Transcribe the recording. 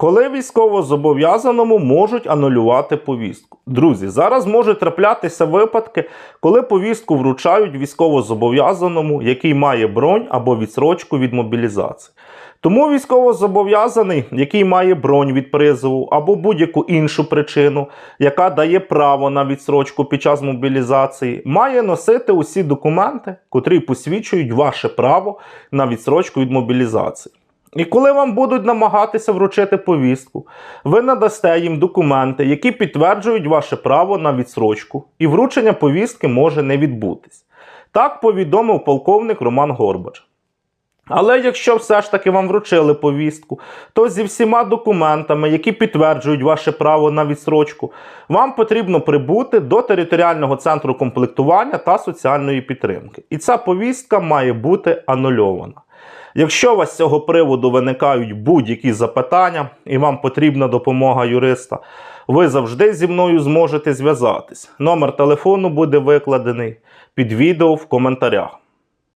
Коли військовозобов'язаному можуть анулювати повістку. Друзі, зараз можуть траплятися випадки, коли повістку вручають військовозобов'язаному, який має бронь або відсрочку від мобілізації. Тому військовозобов'язаний, який має бронь від призову або будь-яку іншу причину, яка дає право на відсрочку під час мобілізації, має носити усі документи, котрі посвідчують ваше право на відсрочку від мобілізації. І коли вам будуть намагатися вручити повістку, ви надасте їм документи, які підтверджують ваше право на відсрочку, і вручення повістки може не відбутись. Так повідомив полковник Роман Горбач. Але якщо все ж таки вам вручили повістку, то зі всіма документами, які підтверджують ваше право на відсрочку, вам потрібно прибути до територіального центру комплектування та соціальної підтримки. І ця повістка має бути анульована. Якщо у вас з цього приводу виникають будь-які запитання і вам потрібна допомога юриста, ви завжди зі мною зможете зв'язатись. Номер телефону буде викладений під відео в коментарях.